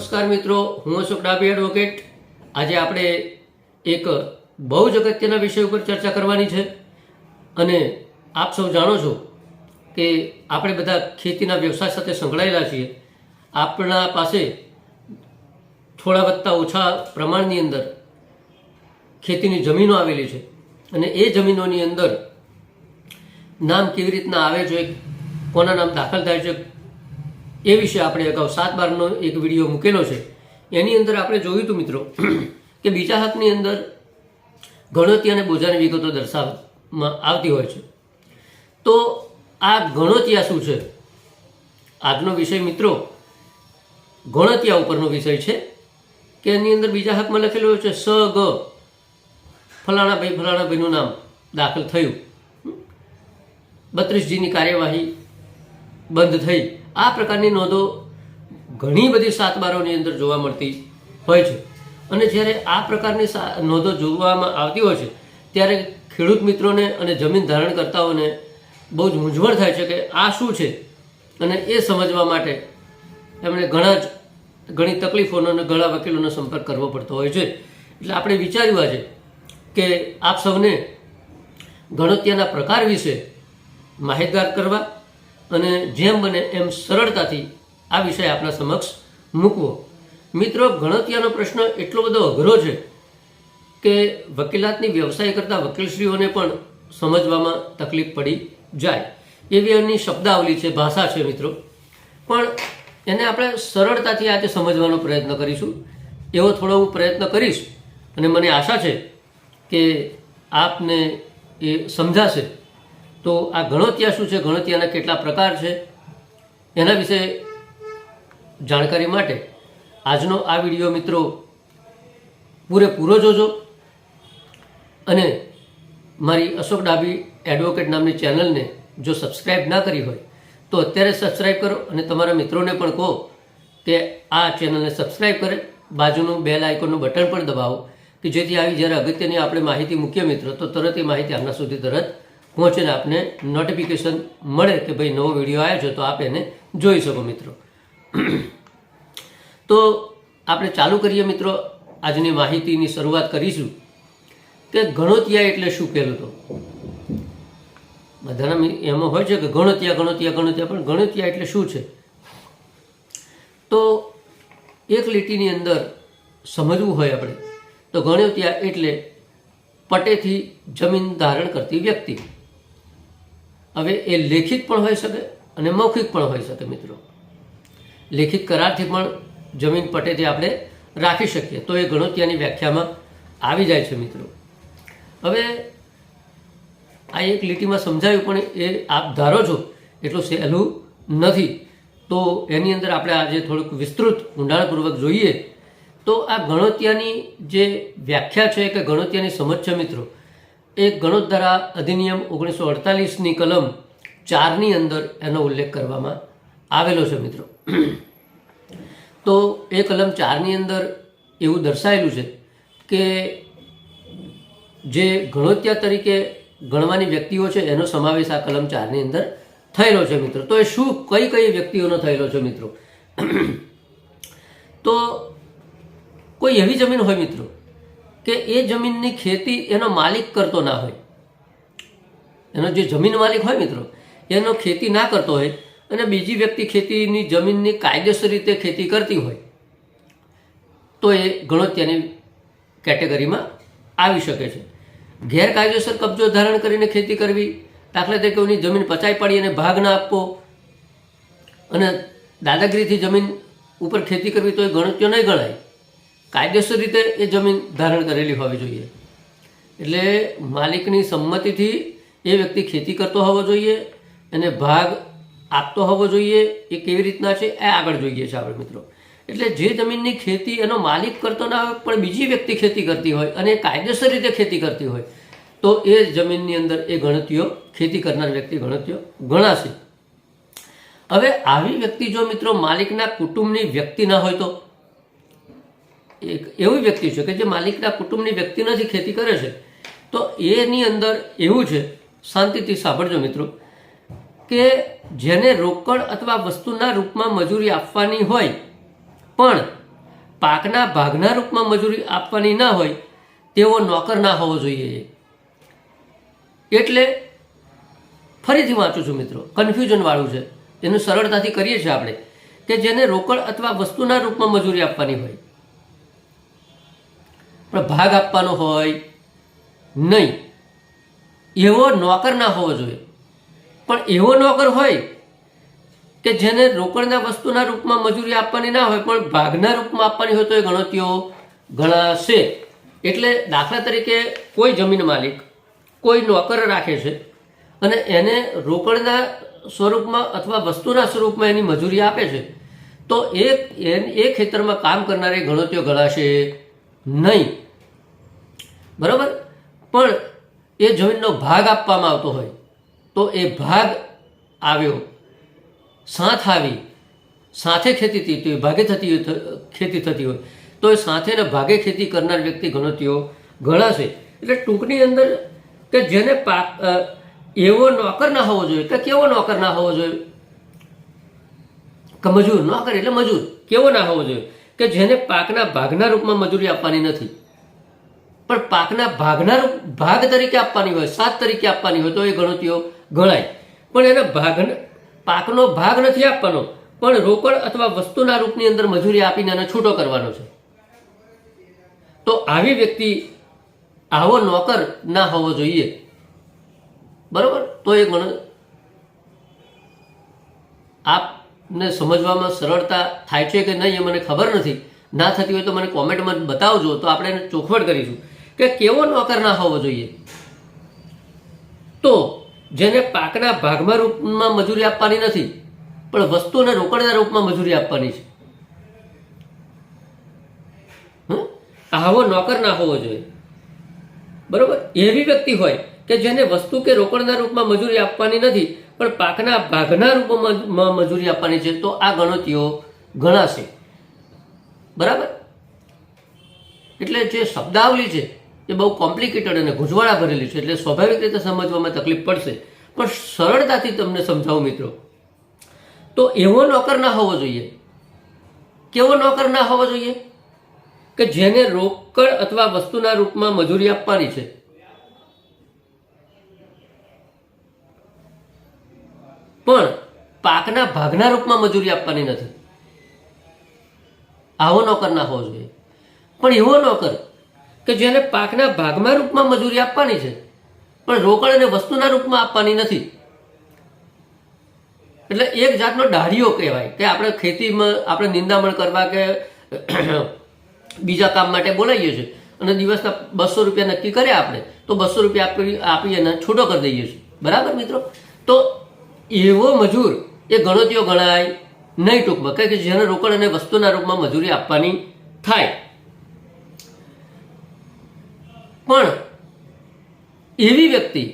નમસ્કાર મિત્રો, હું અશોક ડાબી એડવોકેટ આજે આપણે એક બહુ જ અગત્યના વિષય ઉપર ચર્ચા કરવાની છે. અને આપ સૌ જાણો છો કે આપણે બધા ખેતીના વ્યવસાય સાથે સંકળાયેલા છીએ. આપણા પાસે થોડા વધતા ઓછા પ્રમાણની અંદર ખેતીની જમીનો આવેલી છે. અને એ જમીનોની અંદર નામ કેવી રીતના આવે છે, કોના નામ દાખલ થાય છે એ વિશે આપણે અગાઉ સાત બારનો એક વીડિયો મૂકેલો છે. એની અંદર આપણે જોયું હતું મિત્રો કે બીજા હકની અંદર ગણોતી અને બોજાની વિગતો દર્શાવવામાં આવતી હોય છે. તો આ ગણોતિયા શું છે? આજનો વિષય મિત્રો ગણતિયા ઉપરનો વિષય છે કે એની અંદર બીજા હકમાં લખેલું છે સ, ગ. ફલાણા ભાઈ, ફલાણા ભાઈનું નામ દાખલ થયું. બત્રીસજીની કાર્યવાહી બંધ થઈ. આ પ્રકારની નોંધો ઘણી બધી સાત બારોની અંદર જોવા મળતી હોય છે. અને જ્યારે આ પ્રકારની નોંધો જોવામાં આવતી હોય છે, ત્યારે ખેડૂત મિત્રોને અને જમીન ધારણ કરતાઓને બહુ જ મૂંઝવણ થાય છે કે આ શું છે? અને એ સમજવા માટે એમણે ઘણા જ, ઘણી તકલીફોનો અને ઘણા વકીલોનો સંપર્ક કરવો પડતો હોય છે. એટલે આપણે વિચાર્યું આજે કે આપ સૌને ગણત્યાના પ્રકાર વિશે માહિતગાર કરવા અને જેમ બને એમ સરળતાથી આ વિષય આપણા સમક્ષ મૂકવો. મિત્રો, ગણતિયાનો પ્રશ્ન એટલો બધો અઘરો છે કે વકીલાતની વ્યવસાય કરતા વકીલશ્રીઓને પણ સમજવામાં તકલીફ પડી જાય. એવી એમની શબ્દાવલી છે, ભાષા છે મિત્રો. પણ એને આપણે સરળતાથી આજે સમજવાનો પ્રયત્ન કરીશું. એવો થોડો હું પ્રયત્ન કરીશ અને મને આશા છે કે આપને એ સમજાશે. તો આ ગણોતિયા શું છે? ગણોતિયાના કેટલા પ્રકાર છે? એના વિશે જાણકારી માટે આજનો આ વીડિયો મિત્રો પૂરેપૂરો જોજો અને મારી અશોક ડાબી એડવોકેટ નામની ચેનલને જો સબસ્ક્રાઈબ ના કરી હોય, તો અત્યારે સબસ્ક્રાઈબ કરો અને તમારા મિત્રોને પણ કહો કે આ ચેનલને સબસ્ક્રાઈબ કરે. બાજુનું બેલ આઇકોનનું બટન પણ દબાવો, કે જેથી આવી જ્યારે અગત્યની આપણે માહિતી મૂકીએ મિત્રો, તો તરત એ માહિતી આપણા સુધી તરત પહોંચે ને આપને નોટિફિકેશન મળે કે ભાઈ નવો વીડિયો આવ્યો છે, તો આપ એને જોઈ શકો મિત્રો. તો આપણે ચાલુ કરીએ મિત્રો. આજની માહિતીની શરૂઆત કરીશું કે ગણોતિયા એટલે શું પહેલું તો? બધાના એમાં હોય છે કે ગણોતિયા ગણોતિયા ગણોતિયા, પણ ગણોતિયા એટલે શું છે? તો એક લીટીની અંદર સમજવું હોય આપણે, તો ગણોતિયા એટલે પટેથી જમીન ધારણ કરતી વ્યક્તિ. હવે એ લેખિત પણ હોઈ શકે અને મૌખિક પણ હોઈ શકે, મિત્રો. લેખિત કરારથી પણ જમીન પટેથી આપણે રાખી શકીએ. તો એ ગણોતિયાની વ્યાખ્યામાં આવી જાય છે, મિત્રો. હવે આ એક લીટીમાં સમજાયું, પણ એ આપ ધારો છો એટલું સહેલું નથી. તો એની અંદર આપણે આજે થોડુંક વિસ્તૃત, ઊંડાણપૂર્વક જોઈએ. તો આ ગણોત્યાની જે વ્યાખ્યા છે કે ગણોત્યાની સમજ છે, મિત્રો એ ગણોતધારા અધિનિયમ ઓગણીસો અડતાલીસની કલમ ચારની અંદર એનો ઉલ્લેખ કરવામાં આવેલો છે મિત્રો. તો એ કલમ ચારની અંદર એવું દર્શાવેલું છે કે જે ગણોત્યા તરીકે ગણવાની વ્યક્તિઓ છે એનો સમાવેશ આ કલમ ચારની અંદર થયેલો છે મિત્રો. તો એ શું કઈ કઈ વ્યક્તિઓનો થયેલો છે મિત્રો? તો કોઈ એવી જમીન હોય મિત્રો કે એ જમીનની ખેતી એનો માલિક કરતો ના હોય. એનો જે જમીન માલિક હોય મિત્રો, એનો ખેતી ના કરતો હોય અને બીજી વ્યક્તિ ખેતીની જમીનની કાયદેસર રીતે ખેતી કરતી હોય, તો એ ગણોત્યાની કેટેગરીમાં આવી શકે છે. ગેરકાયદેસર કબજો ધારણ કરીને ખેતી કરવી, દાખલા તરીકે એની જમીન પચાઈ પાડી અને ભાગ ના આપવો, અને દાદાગીરીથી જમીન ઉપર ખેતી કરવી તો એ ગણત્યો નહીં ગણાય. કાયદેસર રીતે એ જમીન ધારણ કરેલી હોવી જોઈએ. એટલે માલિકની સંમતિથી એ વ્યક્તિ ખેતી કરતો હોવો જોઈએ અને ભાગ આપતો હોવો જોઈએ, એ કેવી રીતના છે, એ આગળ જોઈએ છે આપણે મિત્રો. એટલે જે જમીનની ખેતી એનો માલિક કરતો ના હોય, પણ બીજી વ્યક્તિ ખેતી કરતી હોય અને કાયદેસર રીતે ખેતી કરતી હોય, તો એ જમીનની અંદર એ ગણતીઓ ખેતી કરનાર વ્યક્તિ ગણતીઓ ગણાશે. હવે આવી વ્યક્તિ જો મિત્રો માલિકના કુટુંબની વ્યક્તિ ના હોય તો એક એવી વ્યક્તિ છે કે જે માલિકના કુટુંબની વ્યક્તિ નથી, ખેતી કરે છે. તો એની અંદર એવું છે, શાંતિથી સાંભળજો મિત્રો, કે જેને રોકડ અથવા વસ્તુના રૂપમાં મજૂરી આપવાની હોય, પણ પાકના ભાગના રૂપમાં મજૂરી આપવાની ના હોય, તેવો નોકર ના હોવો જોઈએ. એટલે ફરીથી વાંચું છું મિત્રો કન્ફ્યુઝનવાળું છે. એનું સરળતાથી કરીએ છીએ આપણે, કે જેને રોકડ અથવા વસ્તુના રૂપમાં મજૂરી આપવાની હોય પણ ભાગ આપવાનો હોય નહીં. એવો નોકર ના હોવો જોઈએ. પણ એવો નોકર હોય કે જેને રોકડના વસ્તુના રૂપમાં મજૂરી આપવાની ના હોય, પણ ભાગના રૂપમાં આપવાની હોય તો એ ગણતરીઓ ગણાશે. એટલે દાખલા તરીકે કોઈ જમીન માલિક કોઈ નોકર રાખે છે અને એને રોકડના સ્વરૂપમાં અથવા વસ્તુના સ્વરૂપમાં એની મજૂરી આપે છે, તો એ એ- ખેતરમાં કામ કરનારી ગણતરીઓ ગણાશે. નહીં. બરાબર? પણ એ જમીનનો ભાગ આપવામાં આવતો હોય તો એ ભાગ આવ્યો. સાથ આવી. સાથે ખેતી થતી હોય ભાગે થતી હોય ખેતી થતી હોય. તો એ સાથે ને ભાગે ખેતી કરનાર વ્યક્તિ ગણતરીઓ ગણાશે એટલે ટૂંકની અંદર કે જેને પાક એવો નોકર ના હોવો જોઈએ કે કેવો નોકર ના હોવો જોઈએ? કે મજૂર, નોકર એટલે મજૂર. કેવો ના હોવો જોઈએ? કે જેને પાકના ભાગના રૂપમાં મજૂરી આપવાની નથી. પણ પાકના ભાગના રૂપ, ભાગ તરીકે આપવાની હોય, સાત તરીકે આપવાની હોય તો એ ગણતરીઓ ગણાય. પણ એને ભાગ પાકનો ભાગ નથી આપવાનો, પણ રોકડ અથવા વસ્તુના રૂપની અંદર મજૂરી આપીને એને છૂટો કરવાનો છે. તો આવી વ્યક્તિ આવો નોકર ના હોવો જોઈએ. બરોબર? તો એ ગણ આપને સમજવામાં સરળતા થાય છે કે નહીં એ મને ખબર નથી. ના થતી હોય તો મને કોમેન્ટમાં બતાવજો. તો આપણે એને ચોખવટ કરીશું કે કેવો નોકર ના હોવો જોઈએ. તો જેને પાકના ભાગમાં રૂપમાં મજૂરી આપવાની નથી, પણ વસ્તુને રોકડના રૂપમાં મજૂરી આપવાની છે? આવો નોકર ના હોવો જોઈએ. બરોબર? એવી વ્યક્તિ હોય કે જેને વસ્તુ કે રોકડના રૂપમાં મજૂરી આપવાની નથી પણ પાકના ભાગના રૂપમાં મજૂરી આપવાની છે તો આ ગણતરીઓ ગણાશે. બરાબર? એટલે જે શબ્દાવલી છે, એ બહુ કોમ્પ્લિકેટેડ અને ગુંજવાળા ભરેલી છે, એટલે સ્વાભાવિક રીતે સમજવામાં તકલીફ પડશે. પણ સરળતાથી તમને સમજાવું મિત્રો. તો એવો નોકર ના હોવો જોઈએ. કેવો નોકર ના હોવો જોઈએ? કે જેને રોકડ અથવા વસ્તુના રૂપમાં મજૂરી આપવાની છે. પણ પાકના ભાગના રૂપમાં મજૂરી આપવાની નથી. આવો નોકર ના હોવો જોઈએ. પણ એવો નોકર કે જેને પાકના ભાગમાં રૂપમાં મજૂરી આપવાની છે, પણ રોકડ અને વસ્તુના રૂપમાં આપવાની નથી. એટલે એક જાતનો ડાળીઓ કહેવાય કે આપણે ખેતીમાં, આપણે નિંદામણ કરવા કે બીજા કામ માટે બોલાવીએ છીએ અને દિવસના બસો રૂપિયા નક્કી કર્યા આપણે, તો બસો રૂપિયા આપી આપી અને છૂટો કરી દઈએ છીએ. બરાબર મિત્રો? તો એવો મજૂર એ ગણતરીઓ ગણાય, નહીં ટૂંકમાં. કારણ કે જેને રોકડ અને વસ્તુના રૂપમાં મજૂરી આપવાની થાય. પણ એવી વ્યક્તિ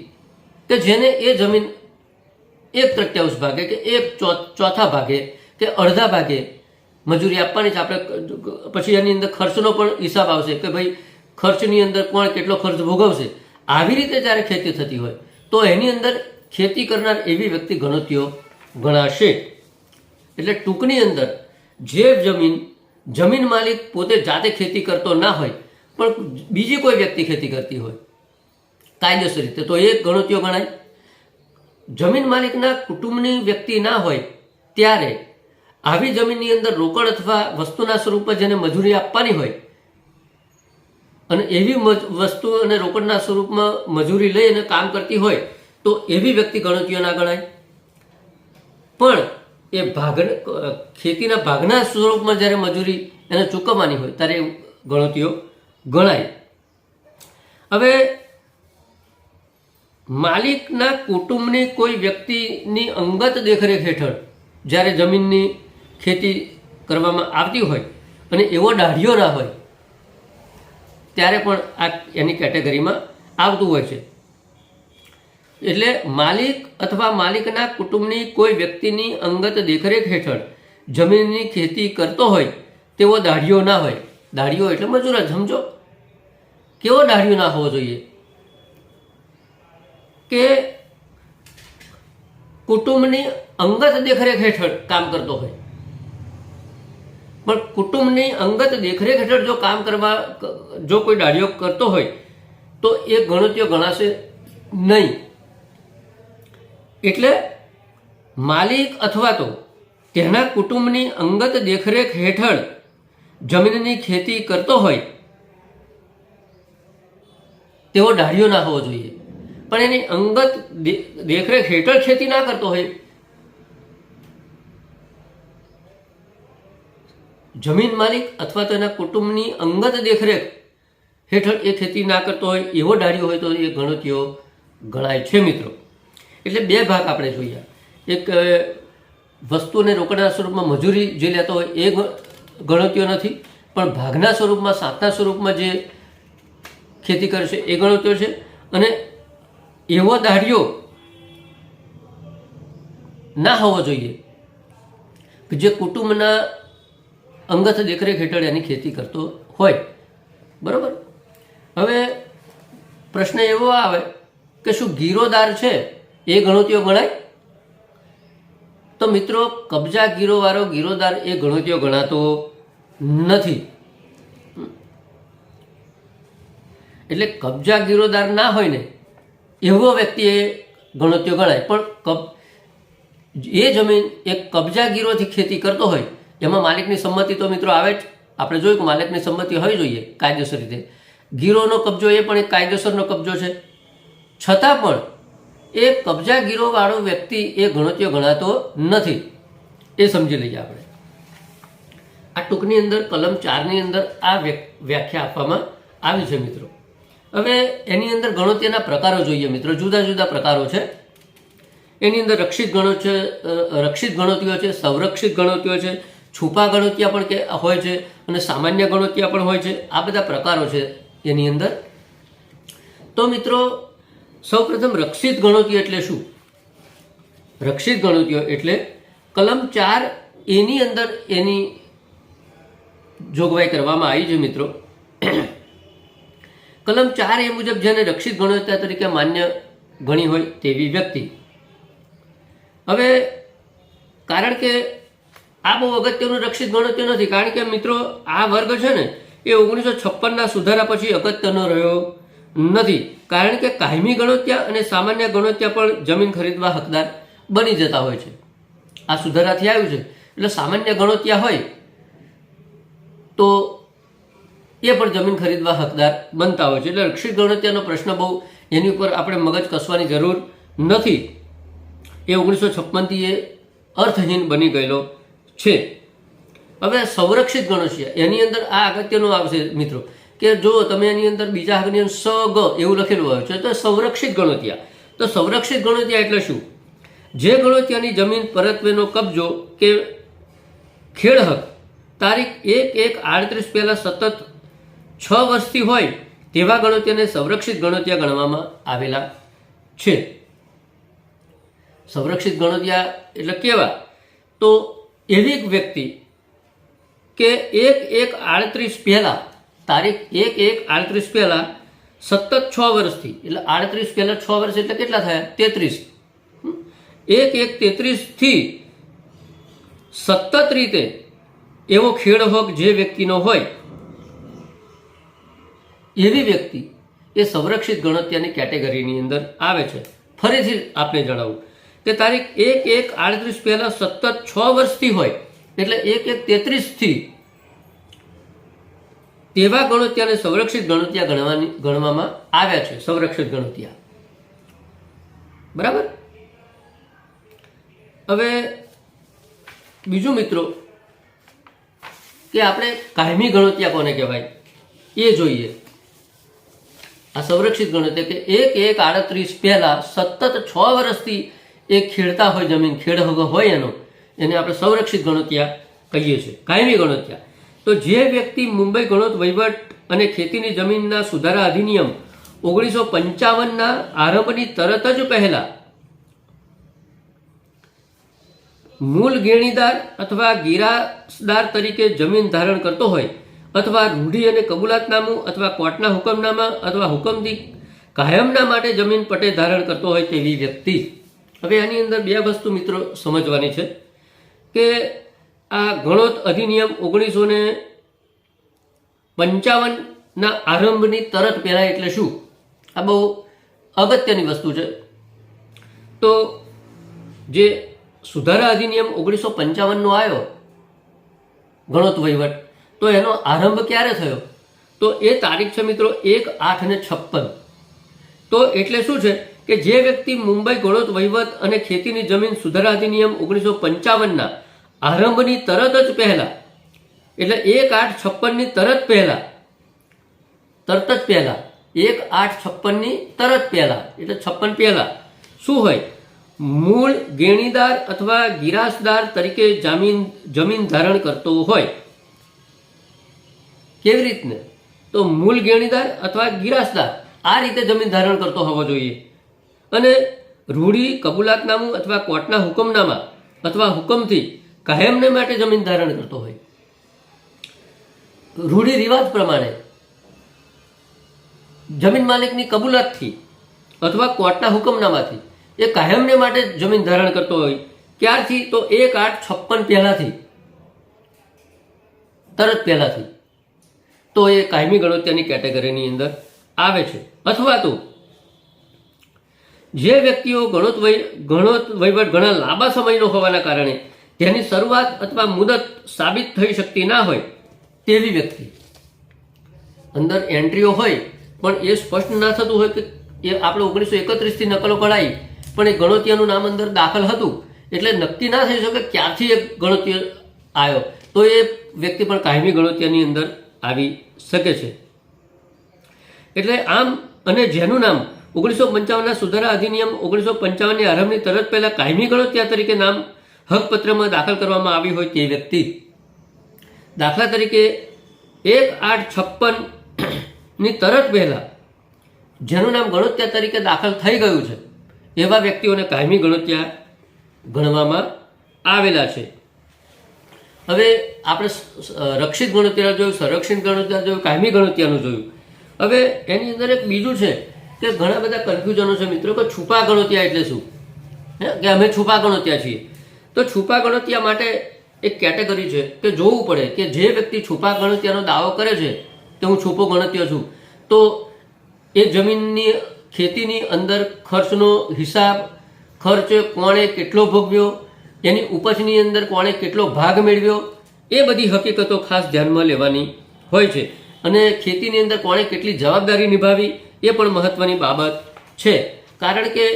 કે જેને એ જમીન એક તૃત્યાંશ ભાગે કે એક ચોથા ભાગે કે અડધા ભાગે મજૂરી આપવાની છે. આપણે પછી એની અંદર ખર્ચનો પણ હિસાબ આવશે કે ભાઈ ખર્ચની અંદર કોણ કેટલો ખર્ચ ભોગવશે. આવી રીતે જ્યારે ખેતી થતી હોય, તો એની અંદર ખેતી કરનાર એવી વ્યક્તિ ગણતરીઓ ગણાશે. એટલે ટૂંકની અંદર જે જમીન જમીન માલિક પોતે જાતે ખેતી કરતો ના હોય, પણ બીજી કોઈ વ્યક્તિ ખેતી કરતી હોય, કાયદેસર રીતે. તો એ ગણતરીઓ ગણાય. જમીન માલિકના કુટુંબની વ્યક્તિ ના હોય, ત્યારે આવી જમીનની અંદર રોકડ અથવા વસ્તુના સ્વરૂપમાં જેને મજૂરી આપવાની હોય, અને એવી વસ્તુ અને રોકડના સ્વરૂપમાં મજૂરી લઈ અને કામ કરતી હોય તો એવી વ્યક્તિ ગણતરીઓ ના ગણાય. પણ એ ભાગ ખેતીના ભાગના સ્વરૂપમાં જ્યારે મજૂરી એને ચૂકવવાની હોય ત્યારે ગણતરીઓ ગણાય. હવે માલિકના કુટુંબની કોઈ વ્યક્તિની અંગત દેખરેખ હેઠળ જ્યારે જમીનની ખેતી કરવામાં આવતી હોય અને એવો દાઢીઓ ના હોય, ત્યારે પણ આ એની કેટેગરીમાં આવતું હોય છે. એટલે માલિક અથવા માલિકના કુટુંબની કોઈ વ્યક્તિની અંગત દેખરેખ હેઠળ જમીનની ખેતી કરતો હોય, તેવો દાઢીઓ ના હોય. દાઢીઓ એટલે મજૂર જ, સમજો? કેવો દાઢીઓ ના હોવો જોઈએ? કે કુટુંબની અંગત દેખરેખ હેઠળ કામ કરતો હોય. પણ કુટુંબની અંગત દેખરેખ હેઠળ જો કામ કરવા, જો કોઈ દાઢીઓ કરતો હોય, તો એ ગણતરીઓ ગણાશે નહીં. એટલે માલિક અથવા તો તેના કુટુંબની અંગત દેખરેખ હેઠળ જમીનની ખેતી કરતો હોય, તેવો ડાળીઓ ના હોવો જોઈએ. પણ એની અંગત દેખરેખ હેઠળ ખેતી ના કરતો હોય, જમીન માલિક અથવા તો એના કુટુંબની અંગત દેખરેખ હેઠળ એ ખેતી ના કરતો હોય એવો ડાળીઓ હોય તો એ ગણતરીઓ ગણાય છે, મિત્રો. એટલે બે ભાગ આપણે જોઈએ. એક વસ્તુને રોકડના સ્વરૂપમાં મજૂરી જે લેતો હોય એ ગણતરીઓ નથી, પણ ભાગના સ્વરૂપમાં, સાતના સ્વરૂપમાં જે ખેતી કરે છે એ ગણતરીઓ છે. અને એવો દાઢીઓ ના હોવો જોઈએ કે જે કુટુંબના અંગત દેખરેખ હેઠળ એની ખેતી કરતો હોય. બરોબર? હવે પ્રશ્ન એવો આવે કે શું ગીરોદાર છે? એ ગણોતીઓ ગણાય? તો મિત્રો, કબજા ગીરોવાળો ગીરોદાર એ ગણોતીઓ ગણાતો નથી. એટલે કબજા ગીરોદાર ના હોય ને, એવો વ્યક્તિ એ ગણોતીઓ ગણાય. પણ કબ, એ જમીન એ કબજા ગીરોથી ખેતી કરતો હોય, એમાં માલિકની સંમતિ તો મિત્રો આવે જ. આપણે જોયું કે માલિકની સંમતિ હોવી જોઈએ, કાયદેસર રીતે. ગીરોનો કબજો એ પણ એક કાયદેસરનો કબજો છે. છતાં પણ એ કબજા ગીરોવાળો વ્યક્તિ એ ગણત્યો ગણાતો નથી. એ સમજી લઈએ આપણે. આ ટૂંકની અંદર, કલમ ચારની અંદર આ વ્ય- વ્યાખ્યા આપવામાં આવી છે મિત્રો. હવે એની અંદર ગણતરીના પ્રકારો જોઈએ મિત્રો. જુદા જુદા પ્રકારો છે. એની અંદર રક્ષિત ગણો છે રક્ષિત ગણોતીઓ છે, સંરક્ષિત ગણોતીઓ છે, છુપા ગણોતિયા પણ કે, હોય છે અને સામાન્ય ગણોતિયા પણ હોય છે. આ બધા પ્રકારો છે એની અંદર. તો મિત્રો સૌપ્રથમ રક્ષિત ગણોતીય એટલે શું? રક્ષિત ગણોતીઓ એટલે કલમ ચાર એની અંદર એની જોગવાઈ કરવામાં આવી છે મિત્રો. કલમ ચાર એ મુજબ જેને રક્ષિત ગણોત્યા તરીકે માન્ય ગણી હોય તેવી વ્યક્તિ. હવે, કારણ કે આ બહુ અગત્યનું રક્ષિત ગણતરી નથી, કારણ કે મિત્રો આ વર્ગ છે ને એ ઓગણીસો છપ્પનના સુધારા પછી અગત્યનો રહ્યો. નથી. કારણ કે કાયમી ગણોત્યા અને સામાન્ય ગણોત્યા પણ જમીન ખરીદવા હકદાર બની જતા હોય છે. આ સુધારાથી આવ્યું છે. એટલે સામાન્ય ગણોત્યા હોય તો એ પણ જમીન ખરીદવા હકદાર બનતા હોય છે. એટલે રક્ષિત ગણોત્યાનો પ્રશ્ન બહુ એની ઉપર આપણે મગજ કસવાની જરૂર નથી. એ ઓગણીસો છપ્પનથી એ અર્થહીન બની ગયેલો છે. હવે સંરક્ષિત ગણોત્યા. એની અંદર આ અગત્યનું આવશે મિત્રો. કે જો તમે એની અંદર બીજા હકની અંદર સ, ગ એવું લખેલું હોય છે તો સંરક્ષિત ગણોતિયા. તો સંરક્ષિત ગણોતિયા એટલે શું? જે ગણોતિયાની જમીન પરત્વેનો કબજો કે ખેડ હક, તારીખ એક એક આડત્રીસ પહેલાં સતત છ વર્ષથી હોય, તેવા ગણોતિયાને સંરક્ષિત ગણોતિયા ગણવામાં આવેલા છે. સંરક્ષિત ગણોતિયા એટલે કેવા? તો એવી વ્યક્તિ કે એક એક આડત્રીસ પહેલાં તારીખ એક એક આડત્રીસ પહેલાં સતત છ વર્ષથી, એટલે આડત્રીસ પહેલાં છ વર્ષ એટલે કેટલા થયા? તેત્રીસ. એક એક તેત્રીસથી સતત રીતે એવો ખેડ હોક જે વ્યક્તિનો હોય, એવી વ્યક્તિ એ સંરક્ષિત ગણત્યાની કેટેગરીની અંદર આવે છે. ફરીથી આપને જણાવું કે તારીખ એક એક આડત્રીસ પહેલાં સતત છ વર્ષથી હોય, એટલે એક એક તેત્રીસથી તેવા ગણોત્યાને સંરક્ષિત ગણોત્યા ગણવાની ગણવામાં આવ્યા છે, સંરક્ષિત ગણોત્યા. બરાબર? હવે બીજું મિત્રો, કે આપણે કાયમી ગણોત્યા કોને કહેવાય? એ જોઈએ. આ સંરક્ષિત ગણોત્યા કે એક એક આડત્રીસ પહેલા સતત છ વર્ષથી એ ખેડતા હોય જમીન ખેડ હોય એનો, એને આપણે સંરક્ષિત ગણોત્યા કહીએ છીએ. કાયમી ગણોત્યા. તો જે વ્યક્તિ મુંબઈ ગણોત વહીવટ અને ખેતીની જમીનના સુધારા અધિનિયમ ઓગણીસો પંચાવનના આરંભની તરત જ પહેલા મૂળ ગેણીદાર અથવા ગીરાસદાર તરીકે જમીન ધારણ કરતો હોય અથવા રૂઢી અને કબૂલાતનામું અથવા કોર્ટના હુકમનામા અથવા હુકમથી કાયમના માટે જમીન પટે ધારણ કરતો હોય તેવી વ્યક્તિ. હવે આની અંદર બે વસ્તુ મિત્રો સમજવાની છે કે આ ગણોત અધિનિયમ ઓગણીસો ને પંચાવનના આરંભની તરત પહેલાં એટલે શું? આ બહુ અગત્યની વસ્તુ છે. તો જે સુધારા અધિનિયમ ઓગણીસો પંચાવનનો આવ્યો, ગણોત વહીવટ, તો એનો આરંભ ક્યારે થયો? તો એ તારીખ છે મિત્રો એક આઠ ને છપ્પન. તો એટલે શું છે કે જે વ્યક્તિ મુંબઈ ગણોત વહીવટ અને ખેતીની જમીન સુધારા અધિનિયમ ઓગણીસો પંચાવનના આરંભની તરત જ પહેલા. એટલે એક આઠ છપ્પનની તરત પહેલા. તરત જ પહેલા. એક આઠ છપ્પનની તરત પહેલા. એટલે છપ્પન પહેલા. શું હોય? મૂળ ગેણીદાર અથવા ગિરાસદાર તરીકે જામીન, જમીન ધારણ કરતો હોય. કેવી રીતને? તો મૂળ ગેણીદાર અથવા ગિરાસદાર આ રીતે જમીન ધારણ કરતો હોવો જોઈએ. અને રૂઢી કબૂલાતનામું અથવા કોર્ટના હુકમનામા અથવા હુકમથી કાયમને માટે જમીન ધારણ કરતો હોય. રૂઢિ રિવાજ પ્રમાણે જમીન માલિકની કબૂલાતથી અથવા કોર્ટના હુકમનામાથી એ કાયમને માટે જમીન ધારણ કરતો હોય ક્યારથી તો એક આઠ છપ્પન પહેલાથી, તરત પહેલાથી તો એ કાયમી ગણોત્યાની કેટેગરીની અંદર આવે છે. અથવા તો જે વ્યક્તિઓ ગણોત વય ગણોત વહીવટ ઘણા લાંબા સમયનો હોવાના કારણે તેની શરૂઆત અથવા મુદત સાબિત થઈ શકતી ના હોય તેવી વ્યક્તિ. અંદર એન્ટ્રીઓ હોય, પણ એ સ્પષ્ટ ના થતું હોય કે એ આપણે ઓગણીસો એકત્રીસથી નકલો કઢાઈ, પણ એ ગણોતિયાનું નામ અંદર દાખલ હતું, એટલે નક્કી ના થઈ શકે ક્યાંથી એ ગણોતિય આવ્યો. તો એ વ્યક્તિ પણ કાયમી ગણોતિયાની અંદર આવી શકે છે. એટલે આમ અને જેનું નામ ઓગણીસો પંચાવનના સુધારા અધિનિયમ ઓગણીસો પંચાવનની આરંભની તરત પહેલાં કાયમી ગણોત્યા તરીકે નામ હકપત્રમાં દાખલ કરવામાં આવી હોય તે વ્યક્તિ દાખલા તરીકે એક આઠ છપ્પનની તરત પહેલાં જેનું નામ ગણોત્યા તરીકે દાખલ થઈ ગયું છે, એવા વ્યક્તિઓને કાયમી ગણોત્યા ગણવામાં આવેલા છે. હવે આપણે રક્ષિત ગણોત્યા જોયું, સંરક્ષિત ગણોત્યા જોયું, કાયમી ગણોત્યાનું જોયું. હવે એની અંદર એક બીજું છે કે ઘણા બધા કન્ફ્યુઝનો છે. મિત્રો, કે છુપા ગણોત્યા એટલે શું? કે અમે છુપા ગણોત્યા છીએ. તો છુપા ગણતિયા માટે એક કેટેગરી છે કે જોવું પડે કે જે વ્યક્તિ છુપા ગણતિયાનો દાવો કરે છે કે હું છુપો ગણતિયો છું. તો એ જમીનની ખેતીની અંદર ખર્ચનો હિસાબ, ખર્ચ કોણે કેટલો ભોગવ્યો, એની ઉપજની અંદર કોણે કેટલો ભાગ મેળવ્યો, એ બધી હકીકતો ખાસ ધ્યાનમાં લેવાની હોય છે. અને ખેતીની અંદર કોણે કેટલી જવાબદારી નિભાવી, એ પણ મહત્વની બાબત છે. કારણ કે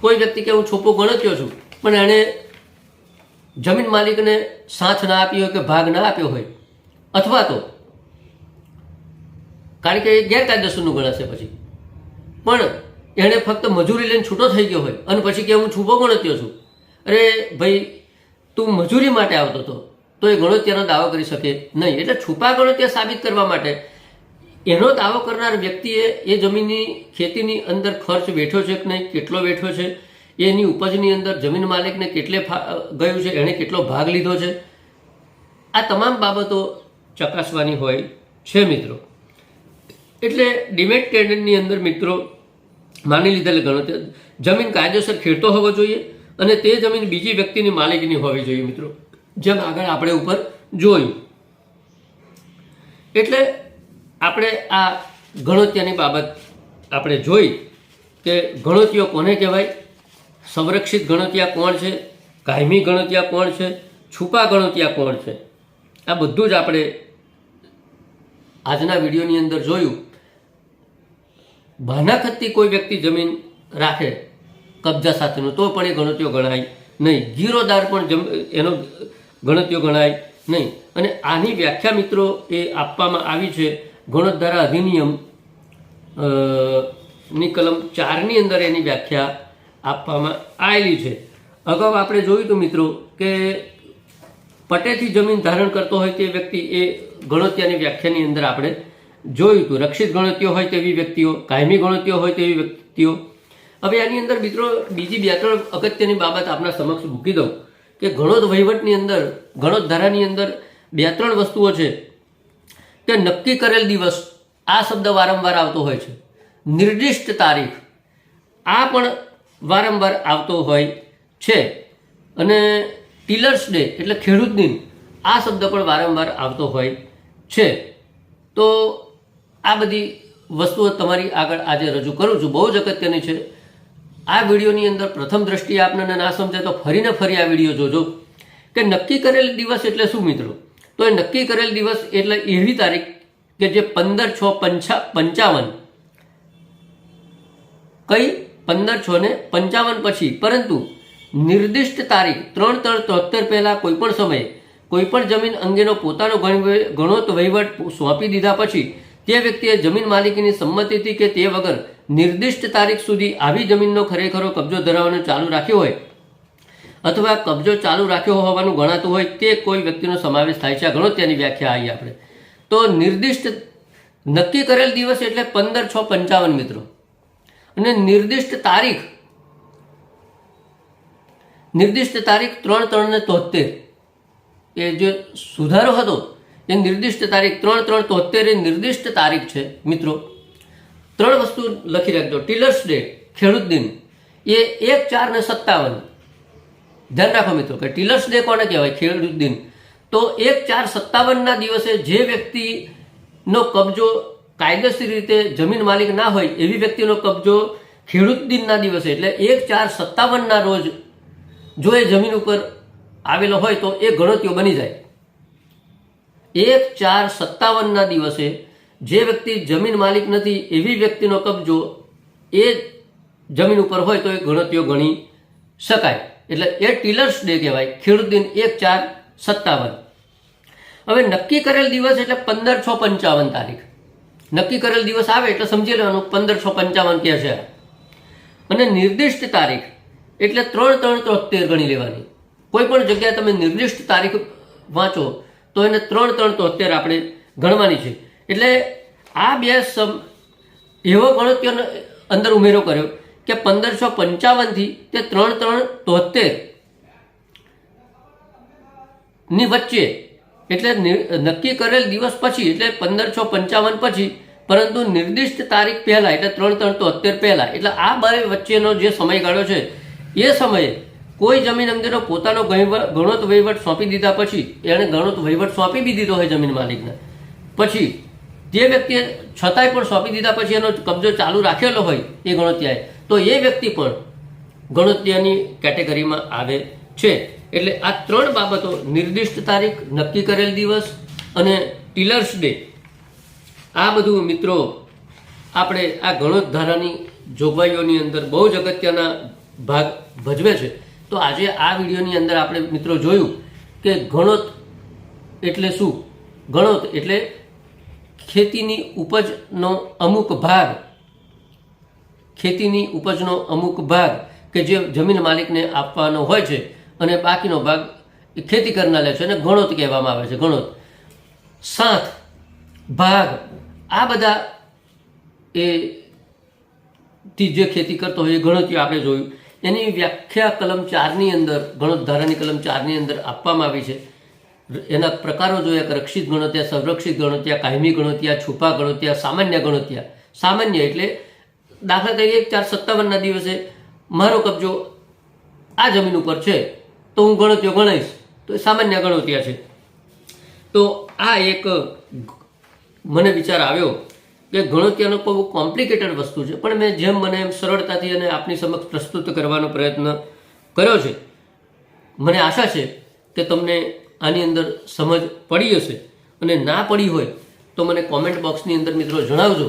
કોઈ વ્યક્તિ કે હું છોપો ગણત્યો છું, પણ એણે જમીન માલિકને સાથ ના આપી હોય કે ભાગ ના આપ્યો હોય, અથવા તો કારણ કે એ ગેરકાયદેસરનું ગણાશે પછી. પણ એણે ફક્ત મજૂરી લઈને છૂટો થઈ ગયો હોય, અને પછી કે હું છૂપો ગણત્યો છું. અરે ભાઈ, તું મજૂરી માટે આવતો હતો, તો એ ગણોત્યાનો દાવો કરી શકે નહીં. એટલે છુપા ગણોત્યા સાબિત કરવા માટે એનો દાવો કરનાર વ્યક્તિએ એ જમીનની ખેતીની અંદર ખર્ચ વેઠ્યો છે કે નહીં, કેટલો વેઠ્યો છે એની ઉપજની અંદર જમીન માલિકને કેટલે ગયું છે, એણે કેટલો ભાગ લીધો છે. આ તમામ બાબતો ચકાસવાની હોય છે મિત્રો. એટલે ડિમેટ ટેન્ડરની અંદર મિત્રો માની લીધેલ ગણતરી, જમીન કાયદેસર ખેડતો હોવો જોઈએ અને તે જમીન બીજી વ્યક્તિની માલિકીની હોવી જોઈએ મિત્રો. જેમ આગળ આપણે ઉપર જોયું. એટલે આપણે આ ગણોત્યાની બાબત આપણે જોઈ કે ગણોત્યો કોને કહેવાય? સંરક્ષિત ગણતિયા કોણ છે? કાયમી ગણતિયા કોણ છે? છુપા ગણતિયા કોણ છે? આ બધું જ આપણે આજના વિડીયોની અંદર જોયું. ભાનાખતથી કોઈ વ્યક્તિ જમીન રાખે કબજા સાથેનું, તો પણ એ ગણતરીઓ ગણાય નહીં. ગીરોદાર પણ એનો ગણતરીઓ ગણાય નહીં. અને આની વ્યાખ્યા મિત્રો એ આપવામાં આવી છે. ગણતધારા અધિનિયમની કલમ ચારની અંદર એની વ્યાખ્યા આપવામાં આવેલી છે. અગાઉ આપણે જોયું હતું મિત્રો કે પટેથી જમીન ધારણ કરતો હોય તે વ્યક્તિ એ ગણોત્યાની વ્યાખ્યાની અંદર આપણે જોયું હતું. રક્ષિત ગણોત્યો હોય તેવી વ્યક્તિઓ, કાયમી ગણોત્યો હોય તેવી વ્યક્તિઓ. હવે આની અંદર મિત્રો બીજી બે ત્રણ અગત્યની બાબત આપના સમક્ષ મૂકી દઉં કે ગણોત વહીવટની અંદર ગણોત ધારાની અંદર બે ત્રણ વસ્તુઓ છે કે નક્કી કરેલ દિવસ આ શબ્દ વારંવાર આવતો હોય છે. નિર્દિષ્ટ તારીખ. આ પણ વારંવાર આવતો હોય છે. અને ટીલર્સ ડે એટલે ખેડૂત દિન, આ શબ્દ પણ વારંવાર આવતો હોય છે. તો આ બધી વસ્તુઓ તમારી આગળ આજે રજૂ કરું છું. બહુ જ અગત્યની છે. આ વિડીયોની અંદર પ્રથમ દ્રષ્ટિએ આપણને ના સમજાય તો ફરીને ફરી આ વીડિયો જોજો. કે નક્કી કરેલ દિવસ એટલે શું મિત્રો? તો એ નક્કી કરેલ દિવસ એટલે એવી તારીખ કે જે પંદર છ પંચા પંચાવન. કઈ? પંદર છ ને પંચાવન પછી. પરંતુ નિર્દિષ્ટ તારીખ ત્રણ ત્રણ તોતેર પહેલા કોઈપણ સમયે કોઈપણ જમીન અંગેનો પોતાનો ગણ- ગણોત વહીવટ સોંપી દીધા પછી તે વ્યક્તિએ જમીન માલિકીની સંમતિથી કે તે વગર નિર્દિષ્ટ તારીખ સુધી આવી જમીનનો ખરેખરો કબજો ધરાવવાનો ચાલુ રાખ્યો હોય અથવા કબજો ચાલુ રાખ્યો હોવાનું ગણાતું હોય તે કોઈ વ્યક્તિનો સમાવેશ થાય છે. ઘણો તેની વ્યાખ્યા આવી આપણે. તો નિર્દિષ્ટ નક્કી કરેલ દિવસ એટલે પંદર છ પંચાવન મિત્રો. અને નિર્દિષ્ટ તારીખ. નિર્દિષ્ટ તારીખ ત્રણ ત્રણ ને તોતેર એ જે સુધારો હતો, એ નિર્દિષ્ટ તારીખ ત્રણ ત્રણ તોતેર એ નિર્દિષ્ટ તારીખ છે, મિત્રો. ત્રણ વસ્તુ લખી રાખજો. ટીલર્સ ડે ખેડૂત દિન. એ એક, ચાર ને સત્તાવન. ધ્યાન રાખો મિત્રો કે ટીલર્સ ડે કોને કહેવાય? ખેડૂત દિન. તો એક, ચાર, સત્તાવનના દિવસે જે વ્યક્તિનો કબજો કાયદેસર રીતે જમીન માલિક ના હોય એવી વ્યક્તિનો કબજો ખેડૂત દિનના દિવસે, એટલે એક ચાર સત્તાવનના રોજ જો એ જમીન ઉપર આવેલો હોય તો એ ગણતરીઓ બની જાય. એક ચાર સત્તાવનના દિવસે જે વ્યક્તિ જમીન માલિક નથી એવી વ્યક્તિનો કબજો એ જમીન ઉપર હોય તો એ ગણતરીઓ ગણી શકાય. એટલે એ ટીલર્સ ડે કહેવાય, ખેડૂત દિન એક ચાર સત્તાવન. હવે નક્કી કરેલ દિવસ એટલે પંદર છ પંચાવન તારીખ. નક્કી કરેલ દિવસ આવે એટલે સમજી લેવાનું પંદરસો પંચાવન કે છે. અને નિર્દિષ્ટ તારીખ એટલે ત્રણ ત્રણ તોતેર ગણી લેવાની. કોઈ પણ જગ્યાએ તમે નિર્દિષ્ટ તારીખ વાંચો, તો એને ત્રણ ત્રણ તોતેર આપણે ગણવાની છે. એટલે આ બે સમ, એવો ગણતરીઓનો અંદર ઉમેરો કર્યો કે પંદરસો પંચાવનથી તે ત્રણ ત્રણ તોતેરની વચ્ચે એટલે નક્કી કરેલ દિવસ પછી, એટલે પંદર છ પંચાવન પછી, પરંતુ નિર્દિષ્ટ તારીખ પહેલા, એટલે ત્રણ ત્રણ તો અત્યાર પહેલા, એટલે આ બે વચ્ચેનો જે સમયગાળો છે, એ સમયે કોઈ જમીન અંગેનો પોતાનો ગણોત વહીવટ સોંપી દીધા પછી, એણે ગણોત વહીવટ સોંપી બી દીધો હોય જમીન માલિકને. પછી, જે વ્યક્તિએ છતાંય પણ સોંપી દીધા પછી એનો કબજો ચાલુ રાખેલો હોય, એ ગણોત્યાએ તો એ વ્યક્તિ પણ ગણોત્યાની કેટેગરીમાં આવે છે. એટલે આ ત્રણ બાબતો નિર્દિષ્ટ તારીખ, નક્કી કરેલ દિવસ અને ટીલર્સ ડે. આ બધું મિત્રો આપણે આ ગણોત ધારાની જોગવાઈઓની અંદર બહુ જ અગત્યના ભાગ ભજવે છે. તો આજે આ વિડીયોની અંદર આપણે મિત્રો જોયું કે ગણોત એટલે શું? ગણોત એટલે ખેતીની ઉપજનો અમુક ભાગ. ખેતીની ઉપજનો અમુક ભાગ કે જે જમીન માલિકને આપવાનો હોય છે. અને બાકીનો ભાગ એ ખેતી કરનાર છે અને ગણોત કહેવામાં આવે છે ગણોત સાથ ભાગ. આ બધા એ થી જે ખેતી કરતો હોય એ ગણતરી આપણે જોયું. એની વ્યાખ્યા કલમ ચારની અંદર ગણોત ધારાની કલમ ચારની અંદર આપવામાં આવી છે. એના પ્રકારો જોયા કે રક્ષિત ગણોત્યા, સંરક્ષિત ગણોત્યા, કાયમી ગણોત્યા, છુપા ગણોત્યા, સામાન્ય ગણોત્યા. સામાન્ય એટલે દાખલા તરીકે ચાર સત્તાવનના દિવસે મારો કબજો આ જમીન ઉપર છે. તો હું ગણતરીઓ ગણાવીશ તો એ સામાન્ય ગણતરીઓ છે. તો આ એક મને વિચાર આવ્યો કે ગણતરીઓનો બહુ કોમ્પ્લિકેટેડ વસ્તુ છે, પણ મેં જેમ મને એમ સરળતાથી અને આપની સમક્ષ પ્રસ્તુત કરવાનો પ્રયત્ન કર્યો છે. મને આશા છે કે તમને આની અંદર સમજ પડી હશે. અને ના પડી હોય તો મને કોમેન્ટ બોક્સની અંદર મિત્રો જણાવજો.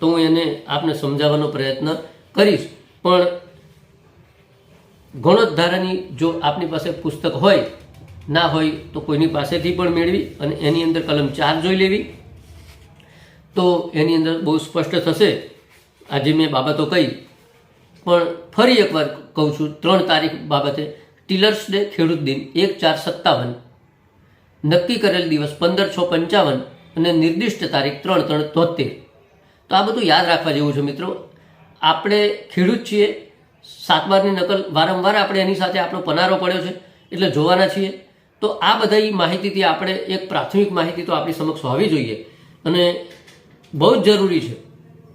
તો હું એને આપને સમજાવવાનો પ્રયત્ન કરીશ. પણ ગણોત ધારાની જો આપની પાસે પુસ્તક હોય, ના હોય, તો કોઈની પાસેથી પણ મેળવી અને એની અંદર કલમ ચાર જોઈ લેવી. તો એની અંદર બહુ સ્પષ્ટ થશે. આજે મેં બાબતો કહી, પણ ફરી એકવાર કહું છું, ત્રણ તારીખ બાબતે ટીલર્સ ડે, ખેડૂત દિન, એક ચાર સત્તાવન. નક્કી કરેલ દિવસ પંદર છ પંચાવન અને નિર્દિષ્ટ તારીખ ત્રણ ત્રણ તોતેર તો આ બધું યાદ રાખવા જેવું છે મિત્રો. આપણે ખેડૂત છીએ સાત બારની નકલ વારંવાર આપણે એની સાથે આપણો પનારો પડ્યો છે, એટલે જોવાના છીએ. તો આ બધાય માહિતીથી આપણે એક પ્રાથમિક માહિતી તો આપણી સમક્ષ હોવી જોઈએ. અને બહુ જ જરૂરી છે.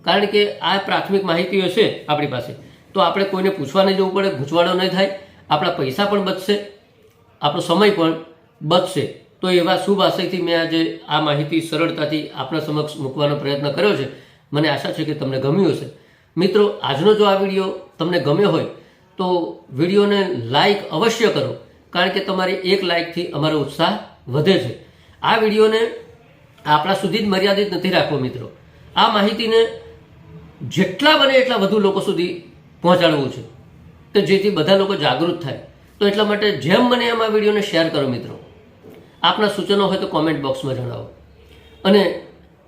કારણ કે આ પ્રાથમિક માહિતી હશે આપણી પાસે. તો આપણે કોઈને પૂછવા નહીં જવું પડે, ગૂંચવાડો નહીં થાય. આપણા પૈસા પણ બચશે. આપણો સમય પણ બચશે. તો એવા શુભ આશયથી મેં આજે આ માહિતી સરળતાથી આપણા સમક્ષ મૂકવાનો પ્રયત્ન કર્યો છે. મને આશા છે કે તમને ગમ્યું હશે. મિત્રો, આજનો જો આ વીડિયો તમને ગમ્યો હોય તો વિડીયોને લાઈક અવશ્ય કરો, કારણ કે તમારી એક લાઇકથી અમારો ઉત્સાહ વધે છે. આ વિડીયોને આપણા સુધી જ મર્યાદિત નથી રાખવો મિત્રો. આ માહિતીને જેટલા બને એટલા વધુ લોકો સુધી પહોંચાડવું છે. કે જેથી બધા લોકો જાગૃત થાય. તો એટલા માટે જેમ બને એમ આ વિડીયોને શેર કરો મિત્રો. આપના સૂચનો હોય તો કોમેન્ટ બોક્સમાં જણાવો. અને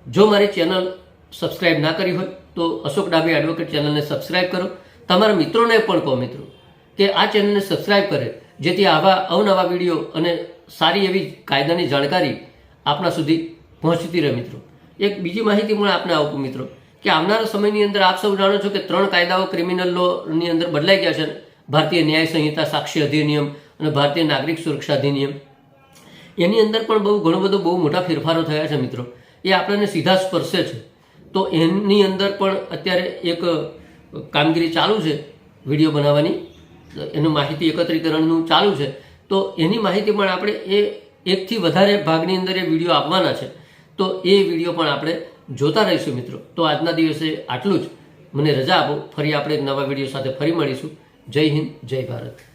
જો મારી ચેનલ સબસ્ક્રાઈબ ના કરી હોય તો અશોક ડાબી એડવોકેટ ચેનલને સબસ્ક્રાઇબ કરો. તમારા મિત્રોને પણ કહો મિત્રો, કે આ ચેનલને સબસ્ક્રાઈબ કરે, જેથી આવા અવનવા વીડિયો અને સારી એવી કાયદાની જાણકારી આપણા સુધી પહોંચતી રહે મિત્રો. એક બીજી માહિતી પણ આપને આપું મિત્રો, કે આવનારા સમયની અંદર આપ સૌ જાણો છો કે ત્રણ કાયદાઓ ક્રિમિનલ લોની અંદર બદલાઈ ગયા છે. ભારતીય ન્યાય સંહિતા સાક્ષી અધિનિયમ અને ભારતીય નાગરિક સુરક્ષા અધિનિયમ. એની અંદર પણ બહુ ઘણો બધો બહુ મોટા ફેરફારો થયા છે મિત્રો. એ આપણને સીધા સ્પર્શે છે. તો એની અંદર પણ અત્યારે એક કામગીરી ચાલુ છે વીડિયો બનાવવાની. એનું માહિતી એકત્રીકરણનું ચાલુ છે. તો એની માહિતી પણ આપણે એ એકથી વધારે ભાગની અંદર એ વીડિયો આપવાના છે. તો એ વીડિયો પણ આપણે જોતા રહીશું મિત્રો. તો આજના દિવસે આટલું જ. મને રજા આપો. ફરી આપણે નવા વીડિયો સાથે ફરી મળીશું. જય હિન્દ, જય ભારત.